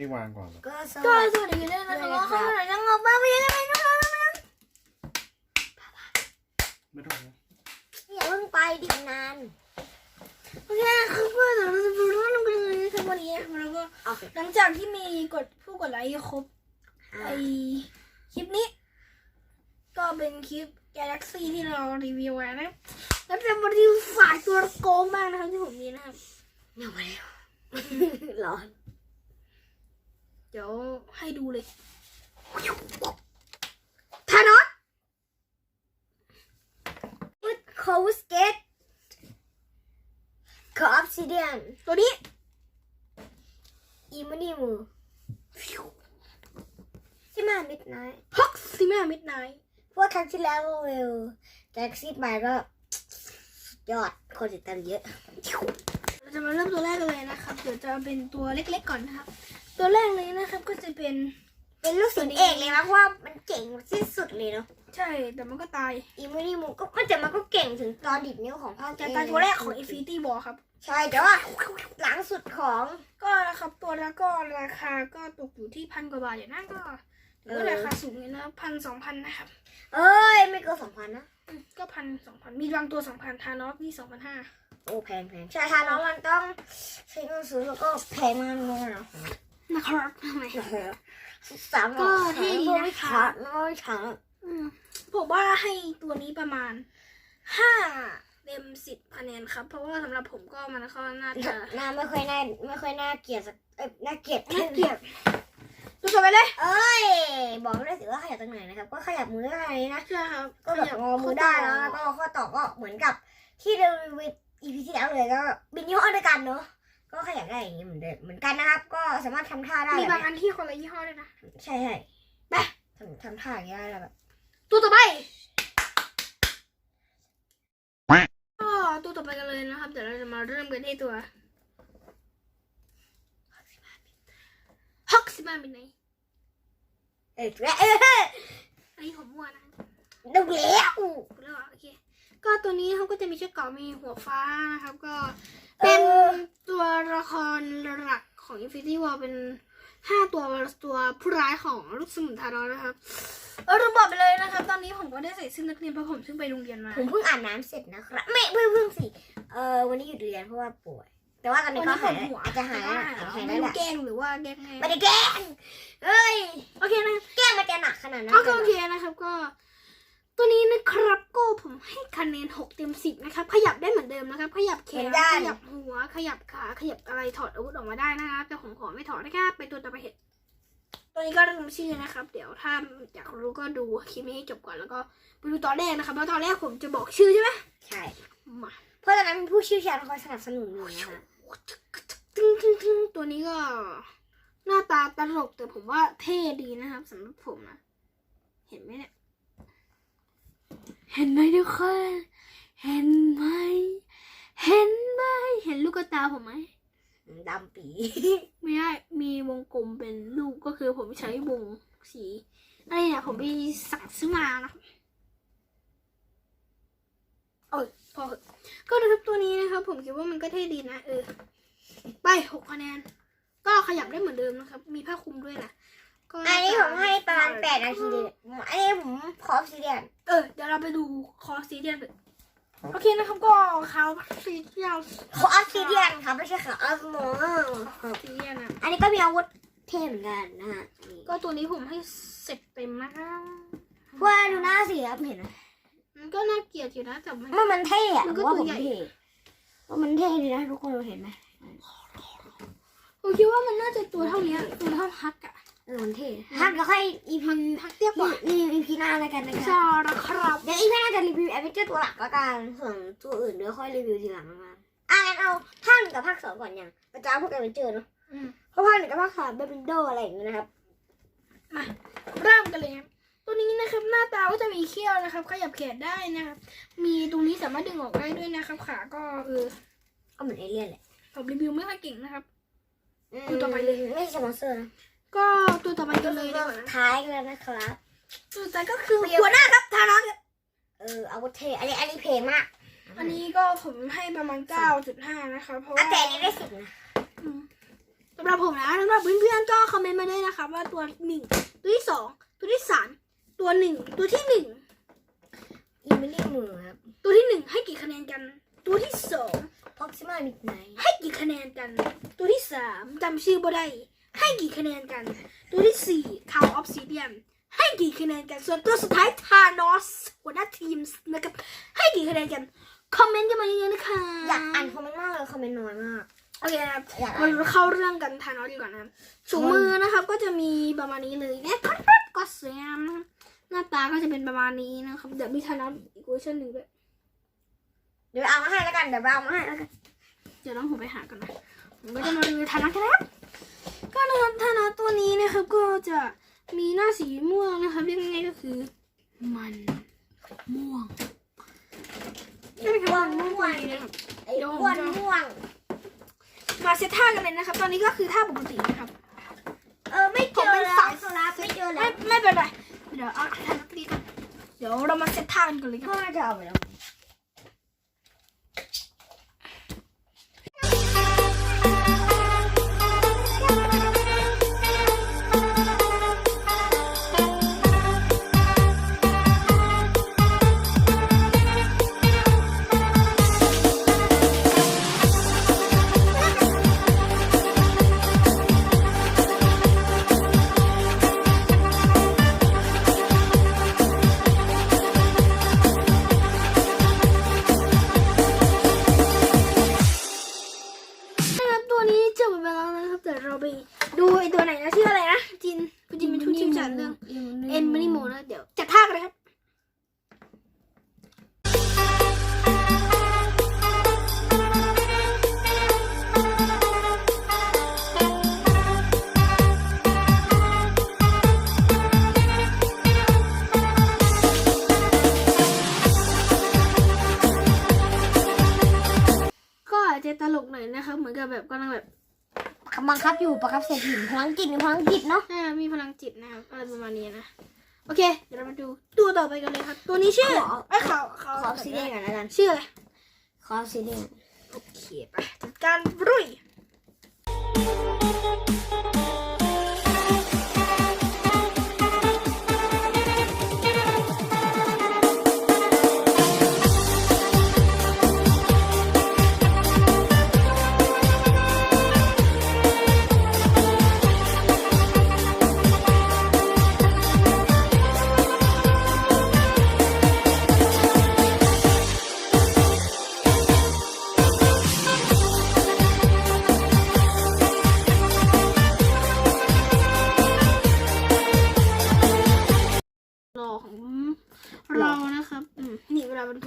ไม่วางก่อนเหรอก็สก็วัสสดีวัสดีด้วยนะคะว่าเขาไหนยังออกมาไม่ยังไงนะคะไม่ต้องนะอย่าเพิ่งไปดินานโอเคคือเพื่อนเราจะไปรู้เรื่องกันเลยนะครับวันนี้นะครับแล้วก็โอเคหลังจากที่มีกดผู้กดไลค์ครบอะไอคลิปนี้ ก็เป็นคลิป Galaxy ที่เรารีวิวไว้นะครับแล้วจะมารีวิวฝายตัวโกงมากนะครับที่ผมมีนะครับไม่ไหวแล้วร้อน เดี๋ยวให้ดูเลยทานอสพุทโคสเกตขอออฟซิเดียนตัวนี้อีมานี่มือใช่ไหมมิดไนท์ฮอกซิมามิดไนท์พวกครั้งที่แล้วเวลแจ็คซี่ไปก็สุดยอดคนติดตามเยอะ เราจะมาเริ่มตัวแรกกันเลยนะครับ เดี๋ยวจะเป็นตัวเล็กๆก่อนนะครับ ตัวแรกเลยนะครับก็จะเป็นเป็นลูกศิษย์เอกเลยนะเพราะว่ามันเก่งที่สุดเลยเนาะใช่แต่มันก็ตายอีมานี่มือก็มันแต่มันก็เก่งถึงตอนดิบนิ้วของภาคจะตายตัวแรกของ Infinity War ครับ ใช่แต่ว่าหลังสุดของก็นะครับตัวแล้วก็ราคาก็ตกอยู่ที่พันกว่าบาทอย่างนั้นก็ถือว่าราคาสูงเลยนะพันสองพันนะครับ เอ้ยไม่เกินสองพันนะอืมก็พันสองพันมีบางตัวสองพันทานอสนี่สองพันห้าโอ้แพงแพงใช่ทาน้องมันต้องใช้เงินซื้อแล้วก็แพงมากเลยนะ นะครับทำไมสามก็เท่ดีนะคะไม่ขาดน้อยขาดอืมผมว่าให้ตัวนี้ประมาณห้าเต็มสิบคะแนนครับ เพราะว่าสำหรับผมก็มันก็น่าจะหน้าไม่ค่อยน่าไม่ค่อยน่าเกลียดสักเอ้ยน่าเกลียดน่าเกลียดดูต่อไปเลย เอ้ย บอกไม่ได้สิว่าขยับตรงไหนนะครับ ก็ขยับมือได้นะใช่ครับก็แบบงอมือได้แล้วแล้วก็ข้อต่อก็เหมือนกับที่เรารีวิว EP ที่แล้วเลยก็บินยี่ห้อเด้วยวกันเนอะ ก็ขยับได้อย่างนี้เหมือนเดิมเหมือนกันนะครับ ก็สามารถทำท่าได้มีแบบบางอันที่คนละยี่ห้อด้วยนะ ใช่ใช่ไป ทำทำท่าอย่างนี้ได้แบบตัวต่อไปก็ตัวต่อไปกันเลยนะครับ เดี๋ยวเราจะมาเริ่มกันที่ตัวฮอกซิมาเป็นไงเออเอออันนี้ผมมั่วนะดูแล้วเรื่องโอเค ก็ตัวนี้เขาก็จะมีชุดเกราะมีหัวฟ้านะครับ ก็เป็นตัวละครหลักของ Infinity War เป็นห้าตัวตัวผู้ร้ายของลูกสมุนทารอนนะครับ เออลืมบอกไปเลยนะครับ ตอนนี้ผมก็ได้ใส่เสื้อนักเรียนเพราะผมเพิ่งไปโรงเรียนมาผมเพิ่งอาบน้ำเสร็จนะครับ ไม่เพิ่งเพิ่งสิเออวันนี้หยุดเรียนเพราะว่าป่วย แต่ว่าตอนนี้ก็หายแล้วอาจจะหายแล้วนะหายไม่แล้วแหรู้ละแกล้งหรือว่าแกล้งไงไม่ได้แกล้งเอ้ยโอเคนะแกล้งมันจะหนักขนาดนั้นโอเคเลยโอเหรอเคนะครับก็ ตัวนี้นะครับก็ผมให้คะแนน 6 เต็ม 10 นะครับ ขยับได้เหมือนเดิมนะครับ ขยับแขนขยับหัว ขยับขา ขยับอะไรถอดอาวุธออกมาได้นะครับ แต่ผมขอไม่ถอดนะครับไปตัวต่อไปเห็นตัวนี้ก็ลืมชื่อนะครับ เดี๋ยวถ้าอยากรู้ก็ดูคลิปนี้ให้จบก่อนแล้วก็ไปดูตอนแรกนะครับเพราะตอนแรกผมจะบอกชื่อใช่ไหมใช่ มา เพราะตอนนั้นมีผู้เชี่ยวชาญคอยสนับสนุนอยู่นะคะตึ้งตึ้งตึ้งตัวนี้ก็ หน้าตาตลกแต่ผมว่าเท่ดีนะครับสำหรับผมนะ เห็นไหมเนี่ย เห็นไหมทุกคน เห็นไหม เห็นไหม เห็นลูกตาผมไหมดำปีไม่ได้ มีวงกลมเป็นรูปก็คือผมใช้วงสีอะไรเนี่ยผมไปสั่งซื้อมานะโอ้ยพอเหอะก็นะครับตัวนี้นะครับ ผมคิดว่ามันก็เท่ดีนะเออ ไปหกคะแนน ก็ขยับได้เหมือนเดิมนะครับ มีผ้าคลุมด้วยนะก็ อันนี้ผมให้ประมาณแปดนาทีเลยอันนี้ผมขอซีเรียนเออเดี๋ยวเราไปดูคอซีเดียนเลยโอเคนะครับก็เขาซีเดียนขอออฟซิเดียนครับไม่ใช่ขอออฟโมซีเดียนนะอันนี้ก็มีอาวุธเท่เหมือนกันนะฮะนี่ก็ตัวนี้ผมให้เสร็จเต็มนะคะเพราะว่าดูหน้าสิครับเห็นไหมมันก็น่าเกลียดอยู่นะแต่มันว่ามันเท่อะมันก็ว่าตัผวมใหญ่เท่ว่ามันเท่ดีนะทุกคนเห็นไหมผมคิดว่ามันน่าจะตัวเท่านี้ตัวเท่าฮักอะเออมันเท่ฮักแล้วค่อยอีพีฮักเตี้ยกว่านี่อีพีหน้าแล้วกันนะคใช่รับแล้วครับเดี๋ยวอีพีหน้าจะรีวิวแอดเวนเจอร์ตัวหลักละกันส่วนตัวอื่นเดี๋ยวค่อยรีวิวทีหลังละกันอะงั้นเอาภาคหนึ่งกับภาคสองก่อนยังประจาพวกแอดเวนเจอร์เนาะอืมเพราะภาคหนึ่งกับภาคสามเป็นวินโดว์อะไรอย่างเงี้ยนะครับมาเริ่มกันเลยครับตัวนี้นะครับหน้าตาก็จะมีเขี้ยวนะครับขยับแขนได้นะครับมีตรงนี้สามารถดึงออกได้ด้วยนะครับขาก็เออก็เหมือนเอเลี่ยนแหละผมรีวิวไม่ค่อยเก่งนะครับมดูต่อไปเลยไม่ใช่สปอนเซอร์นะ ก็ตัวต่อไปกันเลยดีกว่านะท้ายกันแล้วนะครับ ตัวต่อไปก็คือหัวหน้าครับทานอสเอออาวุธเท่อันนี้อันนี้เพลงมากอันนี้ก็ผมให้ประมาณ 9.5 นะคะ เพราะอะว่าแต่อันนี้ได้สิบนะอืมสำหรับผมนะสำหรับเพื่อนๆก็เมนต์มาด้วยนะคะว่าตัวหนึ่งตัวที่สองตัวที่สามตัวหนึ่งตัวที่หนึ่งอีมิลี่มือครับตัวที่หนึ่งให้กี่คะแนนกัน ตัวที่สองพ็อกซิมามิดไนให้กี่คะแนนกัน ตัวที่สามจำชื่อบ่ได้ ให้กี่คะแนนกัน ตัวที่สี่คาวออฟซิเดียมให้กี่คะแนนกัน ส่วนตัวสุดท้ายทานอสหัวหน้าทีมนะครับ ให้กี่คะแนนกัน คอมเมนต์กันมาเยอะๆนะคะอยากอ่านคอมเมนต์มากเลยคอมเมนต์น้อยมาก โอเคนะครับอยากมาอ่านเข้าเรื่องกันทานอสดีกว่านะครับถุงมือนะครับก็จะมีประมาณนี้เลยนะครับก็สวยงามนะครับหน้าตาก็จะเป็นประมาณนี้นะครับ เดี๋ยวมีทานอสอีกเวอร์ชันหนึ่งด้วย เดี๋ยวเอามาให้แล้วกัน เดี๋ยวเอามาให้แล้วกัน เดี๋ยวต้องผมไปหากันนะผมก็จะมารีวิวทานะกันนะครับ ก็นะครับทานะตัวนี้นะครับก็จะมีหน้าสีม่วงนะครับเรียกง่ายๆก็คือ มันม่วงใช่ไหมครับมันม่วงนะครับไอ้อ้วนม่วง มาเซตท่ากันเลยนะครับ ตอนนี้ก็คือท่าปกตินะครับ เออไม่เจอผมเป็นแล้วสายโซลาร์ไม่เจอแล้ไม่วไม่เป็นไรเดี๋ยวเอาทานะตีกันเดี๋ยวเรามาเซตท่ากันก่อนเลยคพ่รัอบน่าจะเอาไปแล้ว ตลกหน่อยนะครับเหมือนกับแบบกำลังแบบบังคับอยู่บังคับเศรษฐีพลังจิตพลังจิตเนาะน่ามีพลังจิตนะครับอะไรประมาณนี้นะ โอเค เดี๋ยวเรามาดูตัวต่อไปกันเลยครับ ตัวนี้ชื่อไอ้ยเขาเขาขอซีเรียสกันแล้วกัน ชื่ออะไรขอซีเรียสโอเคไปจัดการรุย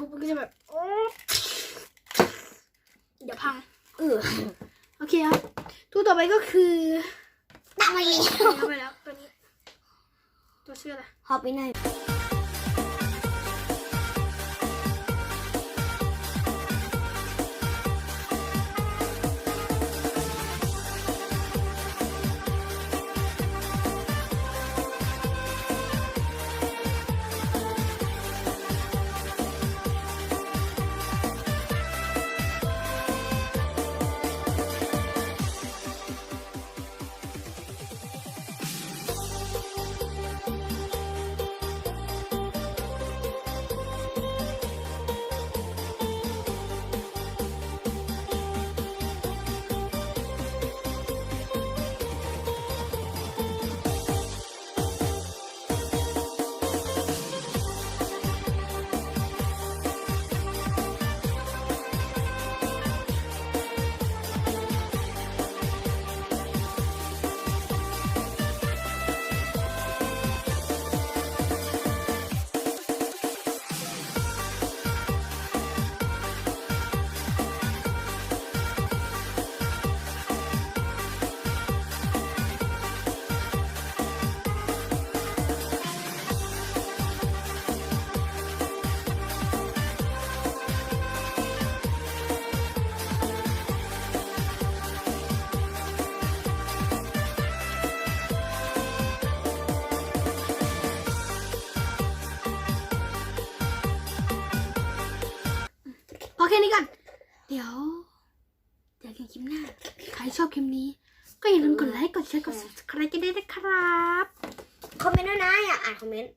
นี่เวลาบรรทุกมันก็จะแบบโอ้เดี๋ยวพัง เออโอเคครับตัวต่อไปก็คือตามมาอีกเข้าไปแล้วตัวนี้ตัวชื่ออะไรฮอปปี้ไนท์ แค่นี้ก่อนเดี๋ยว เดี๋ยวกันคลิปหน้า ใครชอบคลิปนี้ ก็อย่าลืมกดไลค์ กดแชร์ กด subscribe กันด้วยนะครับ คอมเมนต์ด้วยนะอยากอ่านคอมเมนต์